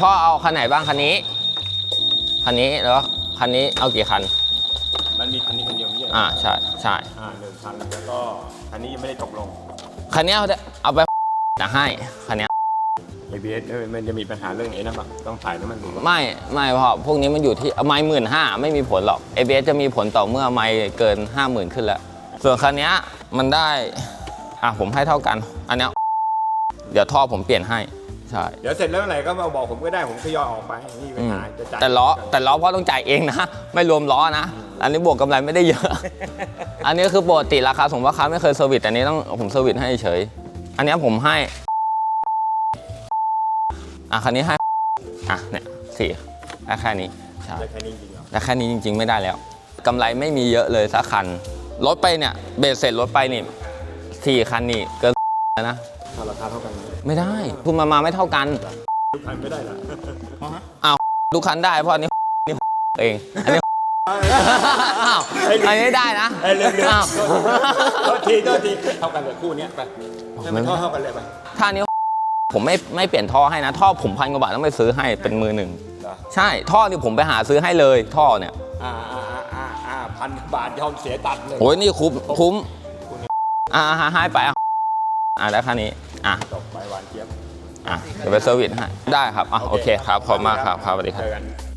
พ่อเอาคันไหนบ้างคันนี้ คันนี้แล้วก็คันนี้เอากี่คัน มันมีคันนี้คันเดียวไม่ใช่เหรออ่าใช่ใช่อ่าหนึ่งคันแล้วก็คันนี้ยังไม่ได้ตกลง คันนี้เอาเอาไปนะให้คันนี้ ABS เออมันจะมีปัญหาเรื่องไอ้นั่นปะต้องถ่ายน้ำมันดูปะไม่ไม่เพราะพวกนี้มันอยู่ที่ไม้หมื่นห้าไม่มีผลหรอก ABS จะมีผลต่อเมื่อไม้เกิน 5 0,000 ขึ้นแล้ว ส่วนคันนี้มันได้ อะผมให้เท่ากัน อันเนี้ยเดี๋ยวท่อผมเปลี่ยนให้ ใช่เดี๋ยวเสร็จแล้วเมื่อไหร่ก็มาบอกผมก็ได้ผมทยอยออกไปนี่มีปัญอืมหาจะจ่ายแต่ล้อแต่ล้อพ่อต้องจ่ายเองนะ ไม่รวมล้อนะ อันนี้บวกกำไรไม่ได้เยอะ อันนี้คือปกติราคาสมมติว่าค้าไม่เคยเซอร์วิสอันนี้ต้องผมเซอร์วิสให้เฉย อันนี้ผมให้ อะคันนี้ให้ อะเนี่ยสี่ได้แค่นี้ใช่ ได้แค่นี้จริงเหรอแต่แค่นี้จริง ๆ ไม่ได้แล้วกำไรไม่มีเยอะเลยสักคัน รถไปเนี่ย เบสเสร็จรถไปนี่สี่คันนี่เกินแล้ว นะถ้าราคาเท่ากันไม่ได้คุณมามาไม่เท่ากันทุกคันไม่ได้เหรออ้าวทุกคันได้เพราะอันนี้นี่เองอันนี้อ้าวอันนี้ได้นะเอ้ยเรื่องเรื่องอ้าวโทษทีโทษทีเท่ากันเลยคู่เนี้ยไปให้มันเท่าเท่ากันเลยไปถ้าอันนี้ผมไม่ไม่เปลี่ยนท่อให้นะ ท่อผมพันกว่าบาทต้องไปซื้อให้เป็นมือหนึ่งเหรอใช่ท่อนี่ผมไปหาซื้อให้เลยท่อเนี่ยอ่าอ่าอ่าอ่าอ่าพันบาทยอมเสียตัดเลยโอ้ยนี่คุ้มคุ้มอ่าให้ไปอะ อ่าได้ค่านี้อะตกไปหวานเจี๊ยบอะเดี๋ยวไปเซอร์วิสให้ได้ครับอะโอเคครับขอบคุณมากครับครับสวัสดีครับเจอกัน